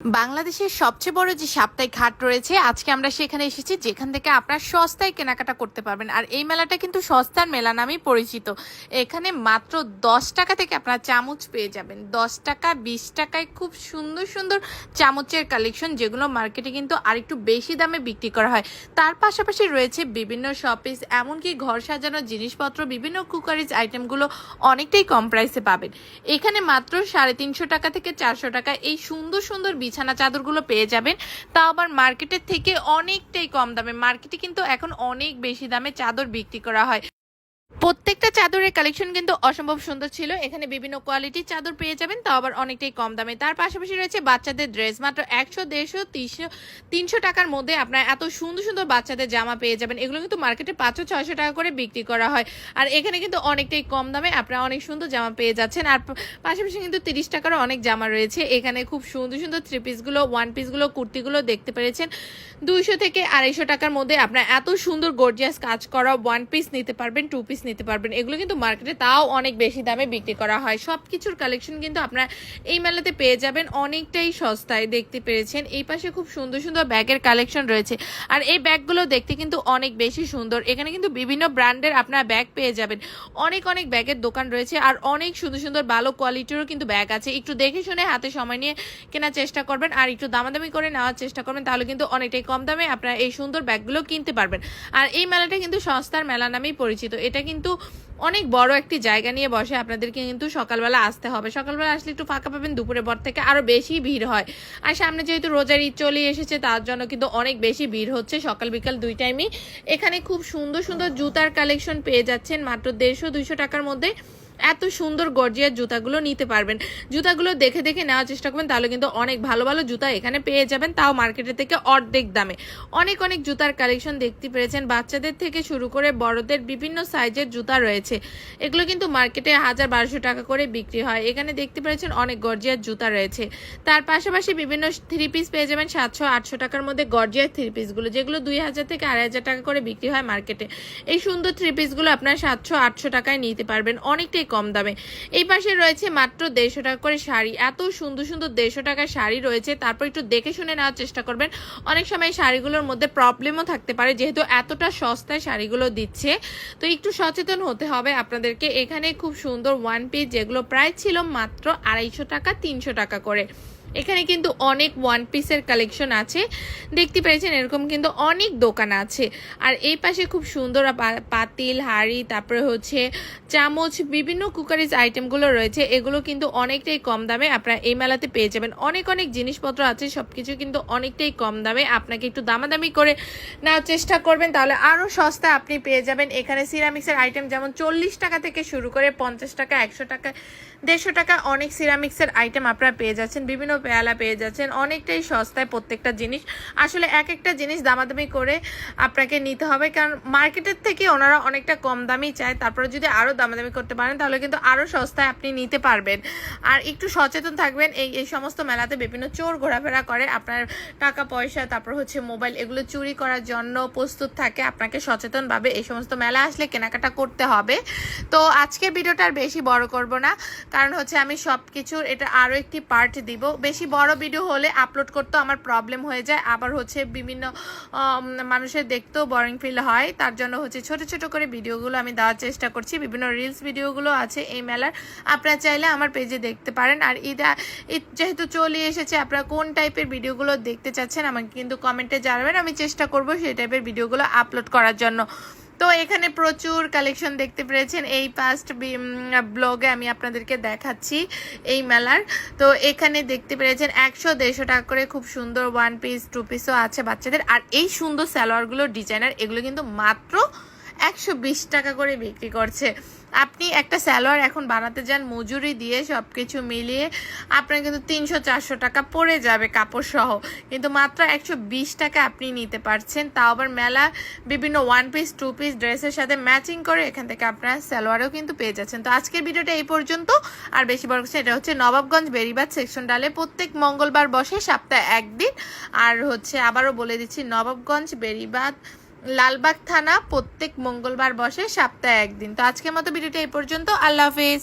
বাংলাদেশের সবচেয়ে বড় যে সাপ্তাহিক হাট রয়েছে, আজকে আমরা সেখানে এসেছি যেখান থেকে আপনার সস্তায় কেনাকাটা করতে পারবেন। আর এই মেলাটা কিন্তু সস্তার মেলা নামেই পরিচিত। এখানে মাত্র দশ টাকা থেকে আপনার চামচ পেয়ে যাবেন। দশ টাকা, বিশ টাকায় খুব সুন্দর সুন্দর চামচের কালেকশন, যেগুলো মার্কেটে কিন্তু আরেকটু বেশি দামে বিক্রি করা হয়। তার পাশাপাশি রয়েছে বিভিন্ন শপিস এমনকি ঘর সাজানোর জিনিসপত্র, বিভিন্ন কুকারিজ আইটেমগুলো অনেকটাই কম প্রাইসে পাবেন। এখানে মাত্র সাড়ে তিনশো টাকা থেকে চারশো টাকা, এই সুন্দর সুন্দর বিছানা চাদরগুলো পেয়ে যাবেন। তা আবার মার্কেটের থেকে অনেকটাই কম দামে। মার্কেটে কিন্তু এখন অনেক বেশি দামে চাদর বিক্রি করা হয়। প্রত্যেকটা চাদরের কালেকশন কিন্তু অসম্ভব সুন্দর ছিল। এখানে বিভিন্ন কোয়ালিটির চাদর পেয়ে যাবেন তাও আবার অনেকটাই কম দামে। তার পাশাপাশি রয়েছে বাচ্চাদের ড্রেস মাত্র একশো, দেড়শো, তিনশো তিনশো টাকার মধ্যে আপনার এত সুন্দর সুন্দর বাচ্চাদের জামা পেয়ে যাবেন। এগুলো কিন্তু মার্কেটে পাঁচশো, ছয়শো টাকা করে বিক্রি করা হয়। আর এখানে কিন্তু অনেকটাই কম দামে আপনারা অনেক সুন্দর জামা পেয়ে যাচ্ছেন। আর পাশাপাশি কিন্তু তিরিশ টাকারও অনেক জামা রয়েছে। এখানে খুব সুন্দর সুন্দর থ্রি পিসগুলো ওয়ান পিসগুলো কুর্তিগুলো দেখতে পেরেছেন। দুইশো থেকে আড়াইশো টাকার মধ্যে আপনার এত সুন্দর গর্জিয়াস কাজ করা ওয়ান পিস নিতে পারবেন টু পিস নিতে পারবেন। এগুলো কিন্তু মার্কেটে তাও অনেক বেশি দামে বিক্রি করা হয়। সব কিছুর কালেকশন কিন্তু আপনার এই মেলাতে পেয়ে যাবেন। অনেকটাই সস্তায় দেখতে পেরেছেন। এই পাশে খুব সুন্দর সুন্দর ব্যাগের কালেকশন রয়েছে। আর এই ব্যাগগুলো দেখতে কিন্তু অনেক বেশি সুন্দর। এখানে কিন্তু বিভিন্ন ব্র্যান্ডের আপনার ব্যাগ পেয়ে যাবেন। অনেক অনেক ব্যাগের দোকান রয়েছে আর অনেক সুন্দর সুন্দর ভালো কোয়ালিটিরও কিন্তু ব্যাগ আছে। একটু দেখে শুনে হাতে সময় নিয়ে কেনার চেষ্টা করবেন আর একটু দামাদামি করে নেওয়ার চেষ্টা করবেন তাহলে কিন্তু অনেকটাই কম দামে আপনারা এই সুন্দর ব্যাগগুলো কিনতে পারবেন। আর এই মেলাটা কিন্তু সস্তার মেলা নামেই পরিচিত। এটা কিন্তু অনেক বড় একটি জায়গা নিয়ে বসে আপনাদেরকে কিন্তু সকালবেলা আসতে হবে। সকালবেলা আসলে একটু ফাঁকা পাবেন, দুপুরের পর থেকে আরও বেশি ভিড় হয়। আর সামনে যেহেতু রোজার ঈদ চলে এসেছে, তার জন্য কিন্তু অনেক বেশি ভিড় হচ্ছে সকাল বিকাল দুই টাইমই এখানে খুব সুন্দর সুন্দর জুতার কালেকশন পেয়ে যাচ্ছেন মাত্র দেড়শো দুইশো টাকার মধ্যে। এত সুন্দর গর্জিয়ার জুতাগুলো নিতে পারবেন। জুতাগুলো দেখে দেখে নেওয়ার চেষ্টা করবেন, তাহলে কিন্তু অনেক ভালো ভালো জুতা এখানে পেয়ে যাবেন, তাও মার্কেটের থেকে অর্ধেক দামে। অনেক অনেক জুতার কালেকশন দেখতে পেরেছেন, বাচ্চাদের থেকে শুরু করে বড়দের বিভিন্ন সাইজের জুতা রয়েছে। এগুলো কিন্তু মার্কেটে হাজার বারোশো টাকা করে বিক্রি হয়। এখানে দেখতে পেরেছেন অনেক গর্জিয়ার জুতা রয়েছে। তার পাশাপাশি বিভিন্ন থ্রি পিস পেয়ে যাবেন সাতশো, আটশো টাকার মধ্যে গর্জিয়ার থ্রি পিসগুলো, যেগুলো দুই হাজার থেকে আড়াই হাজার টাকা করে বিক্রি হয় মার্কেটে। এই সুন্দর থ্রি পিসগুলো আপনার সাতশো, আটশো টাকায় নিতে পারবেন। অনেকটাই কম দামে। এই পাশে রয়েছে মাত্র দেড়শো টাকা করে শাড়ি। এত সুন্দর সুন্দর দেড়শো টাকার শাড়ি রয়েছে, তারপর একটু দেখে শুনে নেওয়ার চেষ্টা করবেন। অনেক সময় শাড়িগুলোর মধ্যে প্রবলেমও থাকতে পারে, যেহেতু এতটা সস্তায় শাড়িগুলো দিচ্ছে। তো একটু সচেতন হতে হবে আপনাদেরকে। এখানে খুব সুন্দর ওয়ান পিস যেগুলো প্রায় ছিল মাত্র আড়াইশো টাকা, তিনশো টাকা করে। এখানে কিন্তু অনেক ওয়ান পিসের কালেকশন আছে। দেখতে পেরেছেন, এরকম কিন্তু অনেক দোকান আছে। আর এই পাশে খুব সুন্দর পাতিল, হাড়ি, তারপরে হচ্ছে চামচ, বিভিন্ন কুকারিজ আইটেমগুলো রয়েছে। এগুলো কিন্তু অনেকটাই কম দামে আপনারা এই মেলাতে পেয়ে যাবেন। অনেক অনেক জিনিসপত্র আছে, সবকিছু কিন্তু অনেকটাই কম দামে। আপনাকে একটু দামাদামি করে নেওয়ার চেষ্টা করবেন, তাহলে আরও সস্তা আপনি পেয়ে যাবেন। এখানে সিরামিক্সের আইটেম যেমন চল্লিশ টাকা থেকে শুরু করে পঞ্চাশ টাকা, একশো টাকা, দেড়শো টাকা, অনেক সিরামিক্সের আইটেম আপনারা পেয়ে যাচ্ছেন। বিভিন্ন পেয়ালা পেয়ে যাচ্ছেন। অনেকটাই সস্তায় প্রত্যেকটা জিনিস। আসলে এক একটা জিনিস দামাদামি করে আপনাকে নিতে হবে। কারণ মার্কেটের থেকে ওনারা অনেকটা কম দামই চায়। তারপরে যদি আরও দামাদামি করতে পারেন, তাহলে কিন্তু আরও সস্তায় আপনি নিতে পারবেন। আর একটু সচেতন থাকবেন। এই এই সমস্ত মেলাতে বিভিন্ন চোর ঘোরাফেরা করে। আপনার টাকা, পয়সা, তারপর হচ্ছে মোবাইল, এগুলো চুরি করার জন্য প্রস্তুত থাকে। আপনাকে সচেতনভাবে এই সমস্ত মেলা আসলে কেনাকাটা করতে হবে। তো আজকের ভিডিওটা আর বেশি বড় করব না। কারণ হচ্ছে আমি সব কিছুর এটা আরও একটি পার্ট দিব। বেশি বড় ভিডিও হলে আপলোড করতে আমার প্রবলেম হয়ে যায়। আবার হচ্ছে বিভিন্ন মানুষের দেখতেও বোরিং ফিল হয়। তার জন্য হচ্ছে ছোট ছোট করে ভিডিওগুলো আমি দেওয়ার চেষ্টা করছি। বিভিন্ন রিলস ভিডিওগুলো আছে এই মেলার। আপনারা চাইলে আমার পেজে দেখতে পারেন। আর ঈদ যেহেতু চলে এসেছে, আপনারা কোন টাইপের ভিডিওগুলো দেখতে চাচ্ছেন আমাকে কিন্তু কমেন্টে জানাবেন। আমি চেষ্টা করব সেই টাইপের ভিডিওগুলো আপলোড করার জন্য। তো এখানে প্রচুর কালেকশন দেখতে পেরেছেন। এই ফার্স্ট ব্লগে আমি আপনাদেরকে দেখাচ্ছি এই মেলার। তো এখানে দেখতে পেরেছেন একশো দেড়শো টাকা করে খুব সুন্দর ওয়ান পিস টু পিসও আছে বাচ্চাদের। আর এই সুন্দর স্যালোয়ারগুলো ডিজাইনার এগুলো কিন্তু মাত্র একশো বিশ টাকা করে বিক্রি করছে। আপনি একটা স্যালোয়ার এখন বানাতে যান, মজুরি দিয়ে সব কিছু মিলিয়ে আপনার কিন্তু তিনশো, চারশো টাকা পড়ে যাবে কাপড় সহ কিন্তু মাত্র একশো বিশ টাকা আপনি নিতে পারছেন। তাও আবার মেলা বিভিন্ন ওয়ান পিস টু পিস ড্রেসের সাথে ম্যাচিং করে এখান থেকে আপনার সালোয়ারও কিন্তু পেয়ে যাচ্ছেন। তো আজকের ভিডিওটা এই পর্যন্ত। আর বেশি বড় এটা হচ্ছে নবাবগঞ্জ বেরিবাদ সেকশন ডালে প্রত্যেক মঙ্গলবার বসে সপ্তাহে একদিন। আর হচ্ছে আবারও বলে দিচ্ছি, নবাবগঞ্জ বেরিবাদ লালবাগ থানা প্রত্যেক মঙ্গলবার বসে সপ্তাহে একদিন। তো আজকের মতো ভিডিওটা এই পর্যন্ত। আল্লাহ হাফিজ।